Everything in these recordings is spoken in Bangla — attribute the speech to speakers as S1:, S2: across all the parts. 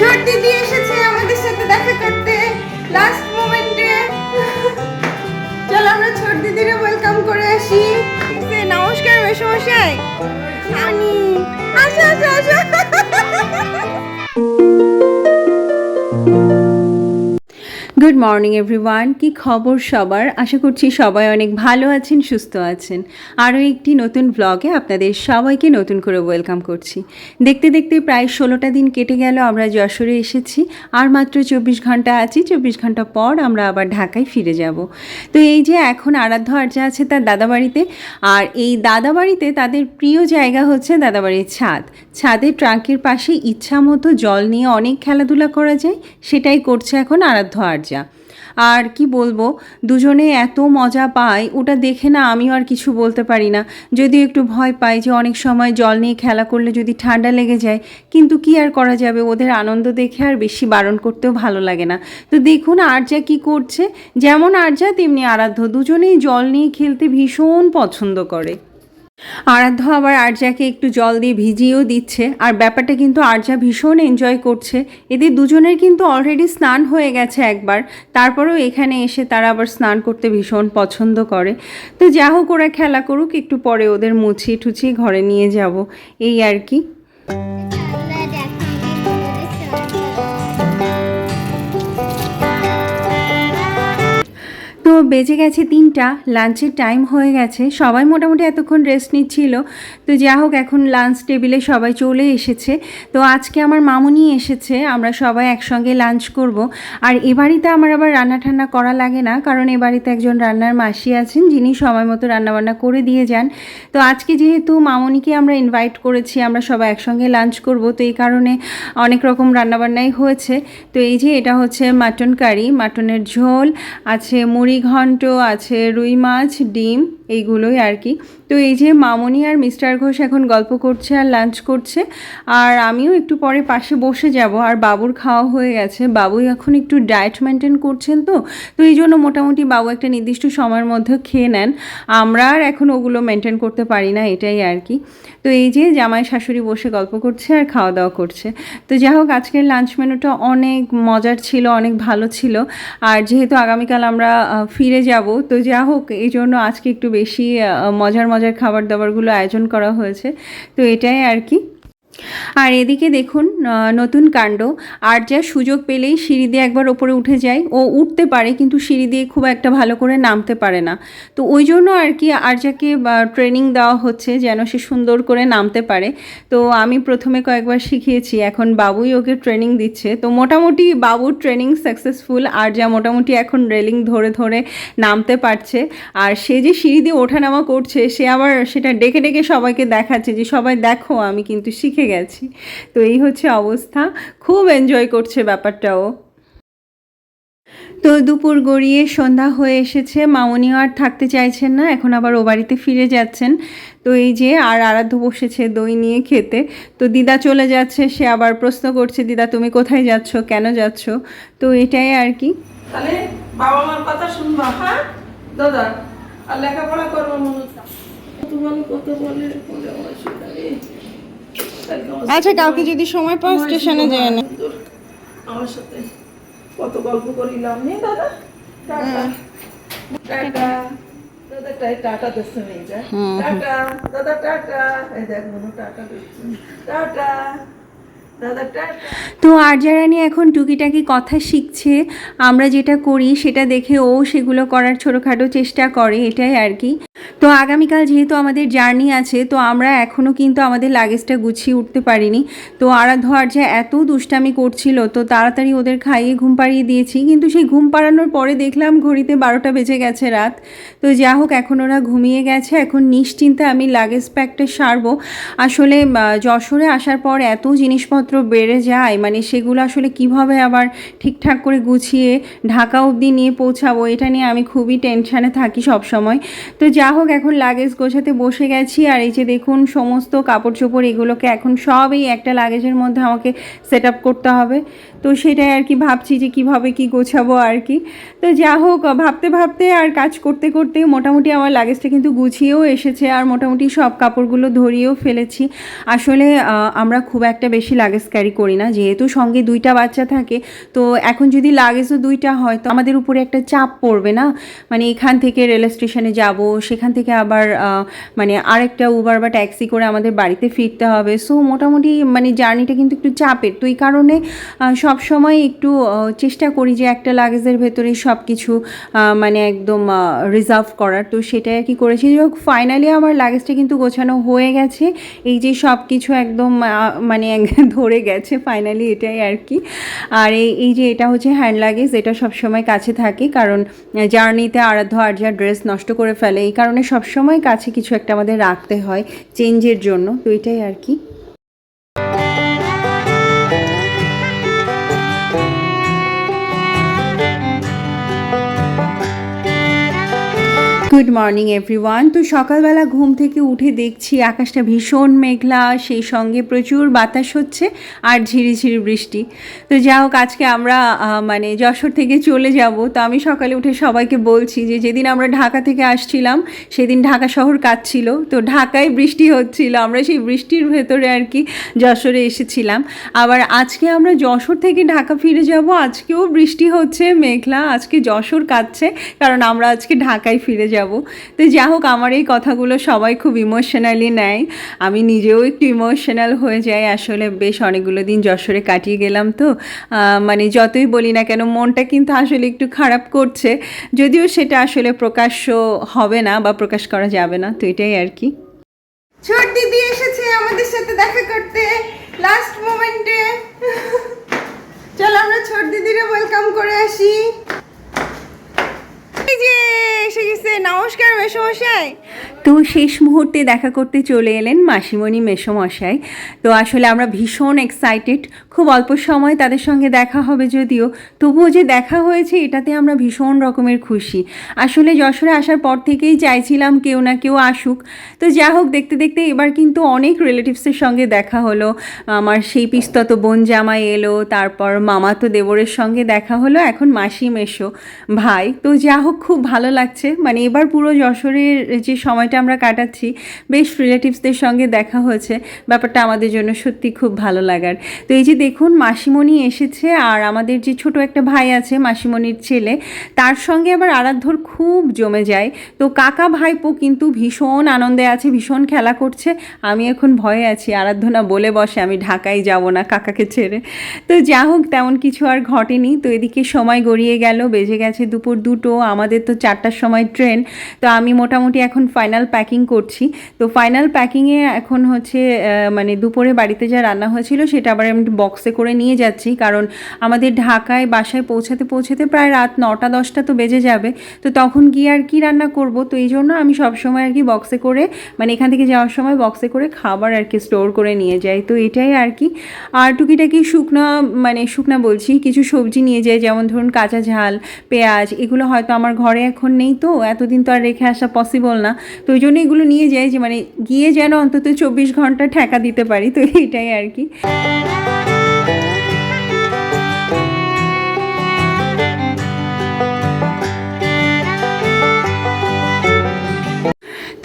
S1: ছোট দিদি এসেছে আমাদের সাথে দেখা করতে। লাস্ট মোমেন্টে চলো আমরা ছোট দিদিরে ওয়েলকাম করে আসি। নমস্কার মেসমশাই। আমি আসো আসো আসো। গুড মর্নিং এভরিওয়ান কি খবর সবার? আশা করছি সবাই অনেক ভালো আছেন, সুস্থ আছেন। আরও একটি নতুন ব্লগে আপনাদের সবাইকে নতুন করে ওয়েলকাম করছি। দেখতে দেখতে প্রায় ষোলোটা দিন কেটে গেল, আমরা যশোরে এসেছি। আর মাত্র চব্বিশ ঘণ্টা আছি, চব্বিশ ঘণ্টা পর আমরা আবার ঢাকায় ফিরে যাব। তো এই যে এখন আরাধ্য আর্যা আছে তার দাদাবাড়িতে, আর এই দাদাবাড়িতে তাদের প্রিয় জায়গা হচ্ছে দাদাবাড়ির ছাদ। ছাদের ট্রাঙ্কের পাশে ইচ্ছা মতো জল নিয়ে অনেক খেলাধুলা করা যায়, সেটাই করছে এখন আরাধ্য আর্যা আর কি বলব, দুজনে এত মজা পায়, ওটা দেখে না আমিও আর কিছু বলতে পারি না। যদিও একটু ভয় পাই যে অনেক সময় জল নিয়ে খেলা করলে যদি ঠান্ডা লেগে যায়, কিন্তু কি আর করা যাবে? ওদের আনন্দ দেখে আর বেশি বারণ করতেও ভালো লাগে না। তো দেখুন আর্যা কি করছে, যেমন আর্যা তেমনি আরাধ্য, দুজনেই জল নিয়ে খেলতে ভীষণ পছন্দ করে। আরাধ্য আবার আর্যাকে একটু জল দিয়ে ভিজিয়েও দিচ্ছে। আর ব্যাপারটা কিন্তু আর্যা ভীষণ এনজয় করছে। এদের দুজনের কিন্তু অলরেডি স্নান হয়ে গেছে একবার। তারপরেও এখানে এসে তারা আবার স্নান করতে ভীষণ পছন্দ করে। তো যা হোক, ওরা খেলা করুক, একটু পরে ওদের মুছিয়ে ঠুছিয়ে ঘরে নিয়ে যাব। এই আর কি। বেজে গেছে তিনটা লাঞ্চের টাইম হয়ে গেছে। সবাই মোটামুটি এতক্ষণ রেস্ট নিচ্ছিল। তো যা হোক, এখন লাঞ্চ টেবিলে সবাই চলে এসেছে। তো আজকে আমার মামুনি এসেছে, আমরা সবাই একসঙ্গে লাঞ্চ করব। আর এ বাড়িতে আমার আবার রান্না ঠান্না করা লাগে না, কারণ এ বাড়িতে একজন রান্নার মাসি আছেন, যিনি সময় মতো রান্নাবান্না করে দিয়ে যান। তো আজকে যেহেতু মামুনিকে আমরা ইনভাইট করেছি, আমরা সবাই একসঙ্গে লাঞ্চ করব। তো এই কারণে অনেক রকম রান্নাবান্নাই হয়েছে। তো এই যে, এটা হচ্ছে মাটন কারি মাটনের ঝোল, আছে মুড়ি ঘন্ট আছে রুই মাছ ডিম এইগুলোই আর কি। তো এই যে মামনি আর মিস্টার ঘোষ এখন গল্প করছে আর লাঞ্চ করছে। আর আমিও একটু পরে পাশে বসে যাব। আর বাবুর খাওয়া হয়ে গেছে। বাবুই এখন একটু ডায়েট মেনটেন করছেন তো। তো এই জন্য মোটামুটি বাবু একটা নির্দিষ্ট সময়ের মধ্যে খেয়ে নেন। আমরা আর এখন ওগুলো মেনটেন করতে পারি না, এটাই আর কি। তো এই যে জামাই শাশুড়ি বসে গল্প করছে আর খাওয়া দাওয়া করছে। তো যাই হোক, আজকের লাঞ্চ মেনুটা অনেক মজার ছিল, অনেক ভালো ছিল। আর যেহেতু আগামীকাল আমরা ফিরে যাব, তো যা হোক, এই জন্য আজকে একটু বেশি মজার মজার খাবার দাবারগুলো আয়োজন করা হয়েছে। তো এটাই আর কি। আর এদিকে দেখুন নতুন কাণ্ড। আর যা সুযোগ পেলেই সিঁড়ি দিয়ে একবার ওপরে উঠে যায়। ও উঠতে পারে, কিন্তু সিঁড়ি দিয়ে খুব একটা ভালো করে নামতে পারে না। তো ওই জন্য আর কি আরজাকে ট্রেনিং দেওয়া হচ্ছে যেন সে সুন্দর করে নামতে পারে। তো আমি প্রথমে কয়েকবার শিখিয়েছি, এখন বাবুই ওকে ট্রেনিং দিচ্ছে। তো মোটামুটি বাবুর ট্রেনিং সাকসেসফুল আর যা মোটামুটি এখন রেলিং ধরে ধরে নামতে পারছে। আর সে যে সিঁড়ি দিয়ে ওঠানামা করছে, সে আবার সেটা ডেকে ডেকে সবাইকে দেখাচ্ছে যে, সবাই দেখো, আমি কিন্তু শিখে গেছি। তো এই হচ্ছে অবস্থা। খুব এনজয় করছে ব্যাপারটাও। তো দুপুর গড়িয়ে সন্ধ্যা হয়ে এসেছে। মামনিও আর থাকতে চাইছেন না, এখন আবার ও বাড়িতে ফিরে যাচ্ছেন। তো এই যে আর আরাধ্য বসেছে দই নিয়ে খেতে। তো দিদা চলে যাচ্ছে, সে আবার প্রশ্ন করছে, দিদা, তুমি কোথায় যাচ্ছ? কেন যাচ্ছ? তো এটাই আর কি।
S2: তাহলে বাবা মার কথা শুনবা হ্যাঁ? দাদা, আর লেখাপড়া করব কত বলে আমার শোনা রে। কালকে আমার
S1: আচ্ছা কাউকে যদি সময় পাও স্টেশনে যায় না।
S2: আমার সাথে কত গল্প করিলাম নে দাদা। টাটা। টাটা। টাটা দিচ্ছে নেই টাটা। দাদা টাটা। এই দেখ মনে টাটা দিচ্ছে টাটা।
S1: তো আর্যা এখন টুকিটাকি কথা শিখছে। আমরা যেটা করি সেটা দেখে ও সেগুলো করার ছোটোখাটো চেষ্টা করে এটাই আর কি। তো আগামীকাল যেহেতু আমাদের জার্নি আছে, তো আমরা এখনও কিন্তু আমাদের লাগেজটা গুছিয়ে উঠতে পারিনি। তো আরাধ্য আর্যা এত দুষ্টামি করছিল, তো তাড়াতাড়ি ওদের খাইয়ে ঘুম পাড়িয়ে দিয়েছি। কিন্তু সেই ঘুম পাড়ানোর পরে দেখলাম ঘড়িতে বারোটা বেজে গেছে রাত। তো যা হোক, এখন ওরা ঘুমিয়ে গেছে। এখন নিশ্চিন্তে আমি লাগেজ প্যাকটা সারবো। আসলে যশোরে আসার পর এত জিনিসপত্র বেড়ে যায় মানে সেগুলো আসলে কীভাবে আবার ঠিকঠাক করে গুছিয়ে ঢাকা অবধি নিয়ে পৌঁছাবো, এটা নিয়ে আমি খুবই টেনশানে থাকি সব সময় তো যা হোক এখন লাগেজ গোছাতে বসে গেছি আর এই যে দেখুন সমস্ত কাপড় চোপড় এগুলোকে এখন সব এই একটা লাগেজের মধ্যে আমাকে সেট করতে হবে। তো সেটাই আর কি ভাবছি যে কীভাবে কি গোছাবো আর কি। তো যা হোক, ভাবতে ভাবতে আর কাজ করতে করতে মোটামুটি আমার লাগেজটা কিন্তু গুছিয়েও এসেছে আর মোটামুটি সব কাপড়গুলো ধরিয়েও ফেলেছি। আসলে আমরা খুব একটা বেশি লাগেজ ক্যারি করি না, যেহেতু সঙ্গে দুইটা বাচ্চা থাকে, তো এখন যদি লাগেজও দুইটা হয়, তো আমাদের উপরে একটা চাপ পড়বে না? মানে এখান থেকে রেল স্টেশনে যাব, সেখান থেকে আবার আহ, মানে আরেকটা উবার বা ট্যাক্সি করে আমাদের বাড়িতে ফিরতে হবে। সো মোটামুটি মানে জার্নিটা কিন্তু একটু চাপের। তো এই কারণে সব সময় একটু চেষ্টা করি যে একটা লাগেজের ভেতরে সব কিছু মানে একদম রিজার্ভ করার। তো সেটাই আর কি করেছি। যাই ফাইনালি আমার লাগেজটা কিন্তু গোছানো হয়ে গেছে। এই যে সব কিছু একদম মানে ধরে গেছে ফাইনালি এটাই আর কি। আর এই এই যে এটা হচ্ছে হ্যান্ড লাগেজ এটা সবসময় কাছে থাকে। কারণ জার্নিতে আরাধ্য আর যা ড্রেস নষ্ট করে ফেলে। এই কারণে সবসময় কাছে কিছু একটা আমাদের রাখতে হয় চেঞ্জের জন্য। তো এটাই আর কি। গুড মর্নিং এভরিওয়ান তো সকালবেলা ঘুম থেকে উঠে দেখছি আকাশটা ভীষণ মেঘলা, সেই সঙ্গে প্রচুর বাতাস হচ্ছে আর ঝিরিঝিরি বৃষ্টি। তো যা হোক, আজকে আমরা মানে যশোর থেকে চলে যাব। তো আমি সকালে উঠে সবাইকে বলছি যে, যেদিন আমরা ঢাকা থেকে আসছিলাম, সেদিন ঢাকা শহর কাঁদছিল তো ঢাকায় বৃষ্টি হচ্ছিল, আমরা সেই বৃষ্টির ভেতরে আর কি যশোরে এসেছিলাম। আবার আজকে আমরা যশোর থেকে ঢাকা ফিরে যাব, আজকেও বৃষ্টি হচ্ছে, মেঘলা, আজকে যশোর কাঁদছে, কারণ আমরা আজকে ঢাকায় ফিরে যাব। তো যা হোক, আমার এই কথাগুলো সবাই খুব ইমোশনালি নেয়। আমি নিজেও একটু ইমোশনাল হয়ে যাই। আসলে বেশ অনেকগুলো দিন যশোরে কাটিয়ে গেলাম তো। মানে যতই বলি না কেন, মনটা কিন্তু আসলে একটু খারাপ করছে। যদিও সেটা আসলে প্রকাশ্য হবে না বা প্রকাশ করা যাবে না, তো এটাই আর কি।
S3: ছোট দিদি এসেছে আমাদের সাথে দেখা করতে লাস্ট মোমেন্টে চলো আমরা ছোট দিদিরে ওয়েলকাম করে আসি। নমস্কার মেসমশাই।
S1: তো শেষ মুহূর্তে দেখা করতে চলে এলেন মাসিমণি মেসমশাই। তো আসলে আমরা ভীষণ এক্সাইটেড খুব অল্প সময় তাদের সঙ্গে দেখা হবে যদিও, তবুও যে দেখা হয়েছে এটাতে আমরা ভীষণ রকমের খুশি। আসলে যশোরে আসার পর থেকেই চাইছিলাম কেউ না কেউ আসুক। তো যা হোক, দেখতে দেখতে এবার কিন্তু অনেক রিলেটিভসের সঙ্গে দেখা হলো। আমার সেই পিস্তত বোন জামাই এলো, তারপর মামা তো দেবরের সঙ্গে দেখা হলো, এখন মাসি মেশো ভাই। তো যা হোক, খুব ভালো লাগছে। মানে এবার পুরো যশোরের যে সময়টা আমরা কাটাচ্ছি। বেশ রিলেটিভসদের সঙ্গে দেখা হয়েছে। ব্যাপারটা আমাদের জন্য সত্যি খুব ভালো লাগার। তো এই যে দেখুন, মাসিমণি এসেছে আর আমাদের যে ছোট একটা ভাই আছে, মাসিমণির ছেলে, তার সঙ্গে আবার আরাধ্যর খুব জমে যায়। তো কাকা ভাইপো কিন্তু ভীষণ আনন্দে আছে, ভীষণ খেলা করছে। আমি এখন ভয়ে আছি আরাধ্য না বলে বসে, আমি ঢাকায় যাব না কাকাকে ছেড়ে। তো যা হোক, তেমন কিছু আর ঘটেনি। তো এদিকে সময় গড়িয়ে গেল, বেজে গেছে দুপুর দুটো, আমাদের তো চারটার সময় ট্রেন। তো আমি মোটামুটি এখন ফাইনাল প্যাকিং করছি। তো ফাইনাল প্যাকিংয়ে এখন হচ্ছে মানে দুপুরে বাড়িতে যা রান্না হয়েছিল সেটা আবার আমি বক্সে করে নিয়ে যাচ্ছি। কারণ আমাদের ঢাকায় বাসায় পৌঁছাতে পৌঁছাতে প্রায় রাত নটা দশটা তো বেজে যাবে। তো তখন গিয়ে আর কি রান্না করব? তো এই জন্য আমি সবসময় আর কি বক্সে করে মানে এখান থেকে যাওয়ার সময় বক্সে করে খাবার আর কি স্টোর করে নিয়ে যাই। তো এটাই আর কি। আর টুকিটাকি শুকনা মানে শুকনা বলছি, কিছু সবজি নিয়ে যাই, যেমন ধরুন কাঁচা ঝাল, পেঁয়াজ, এগুলো হয়তো আমার ঘরে এখন নেই তো, এতদিন তো আর রেখে আসা পসিবল না। তো ওই জন্য এগুলো নিয়ে যাই যে মানে গিয়ে যেন অন্তত চব্বিশ ঘণ্টা ঠেকা দিতে পারি, তো এটাই আর কি।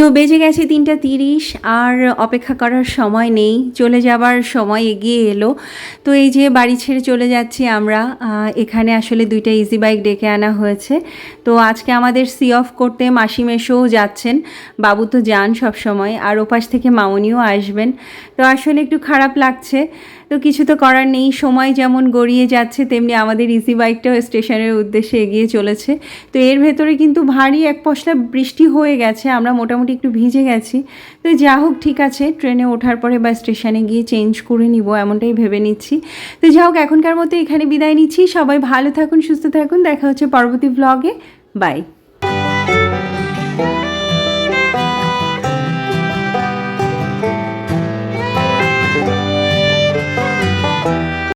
S1: তো বেজে গেছে তিনটা তিরিশ, আর অপেক্ষা করার সময় নেই। চলে যাবার সময় এগিয়ে এলো। তো এই যে বাড়ি ছেড়ে চলে যাচ্ছি আমরা এখানে আসলে দুইটা ইজি বাইক ডেকে আনা হয়েছে। তো আজকে আমাদের সি অফ করতে মাসি মেশোও যাচ্ছেন। বাবু তো যান সব সময় আর ওপাশ থেকে মামনিও আসবেন। তো আসলে একটু খারাপ লাগছে। তো কিছু তো করার নেই। সময় যেমন গড়িয়ে যাচ্ছে, তেমনি আমাদের ইজি বাইকটাও স্টেশনের উদ্দেশ্যে এগিয়ে চলেছে। তো এর ভেতরে কিন্তু ভারী এক পশলা বৃষ্টি হয়ে গেছে, আমরা মোটামুটি একটু ভিজে গেছি। তো যা হোক, ঠিক আছে, ট্রেনে ওঠার পরে বা স্টেশনে গিয়ে চেঞ্জ করে নিব, এমনটাই ভেবে নিচ্ছি। তো যা হোক, এখনকার মতো এখানে বিদায় নিচ্ছি। সবাই ভালো থাকুন, সুস্থ থাকুন। দেখা হচ্ছে পরবর্তী ব্লগে বাই